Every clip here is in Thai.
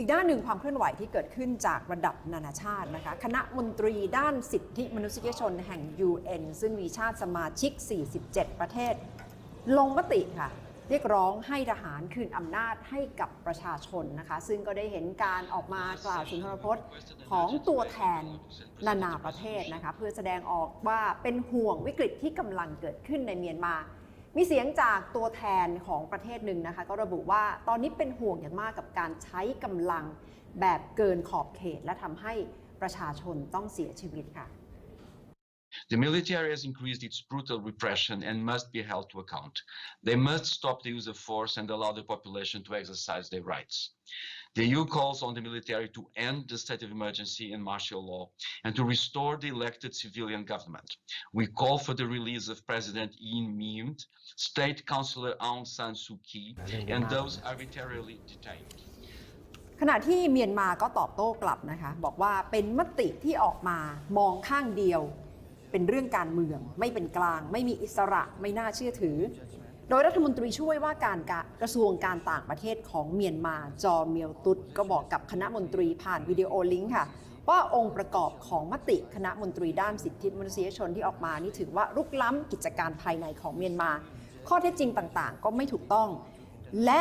อีกด้านหนึ่งความเคลื่อนไหวที่เกิดขึ้นจากระดับนานาชาตินะคะคณะมนตรีด้านสิทธิมนุษยชนแห่ง UN ซึ่งมีชาติสมาชิก 47 ประเทศ ลงมติค่ะ เรียกร้องให้ทหารคืนอำนาจให้กับประชาชนนะคะ ซึ่งก็ได้เห็นการออกมากล่าวสุนทรพจน์ของตัวแทนนานาประเทศนะคะ เพื่อแสดงออกว่าเป็นห่วงวิกฤตที่กำลังเกิดขึ้นในเมียนมา มีเสียงจากตัวแทนของประเทศหนึ่งนะคะ ก็ระบุว่าตอนนี้เป็นห่วงอย่างมากกับการใช้กำลังแบบเกินขอบเขต และทำให้ประชาชนต้องเสียชีวิตค่ะ The military has increased its brutal repression and must be held to account. They must stop the use of force and allow the population to exercise their rights. The EU calls on the military to end the state of emergency and martial law and to restore the elected civilian government. We call for the release of President Yin Myint, State Councillor Aung San Suu Kyi, and those arbitrarily detained. ขณะที่เมียนมาก็ตอบโต้กลับนะคะ บอกว่าเป็นมติที่ออกมามองข้างเดียว เป็นเรื่องการเมือง ไม่เป็นกลาง ไม่มีอิสระไม่น่าเชื่อถือ โดยรัฐมนตรีช่วยว่าการกระทรวงการต่างประเทศของเมียนมาจอเมียวตุดก็บอกกับคณะมนตรีผ่านวิดีโอลิงก์ค่ะ ว่าองค์ประกอบของมติคณะมนตรีด้านสิทธิมนุษยชนที่ออกมานี่ถือว่ารุกล้ำกิจการภายในของเมียนมา ข้อเท็จจริงต่างๆ ก็ไม่ถูกต้อง และ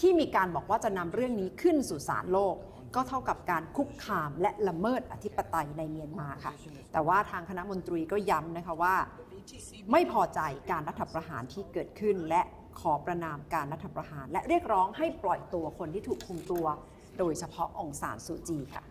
ที่มีการบอกว่าจะนำเรื่องนี้ขึ้นสู่ศาลโลก ก็เท่ากับการคุกคามและละเมิดอธิปไตยในเมียนมาค่ะ แต่ว่าทางคณะมนตรีก็ย้ำนะคะว่า ไม่พอใจการรัฐประหารที่เกิดขึ้น และขอประนามการรัฐประหาร และเรียกร้องให้ปล่อยตัวคนที่ถูกคุมตัว โดยเฉพาะองซานซูจีค่ะ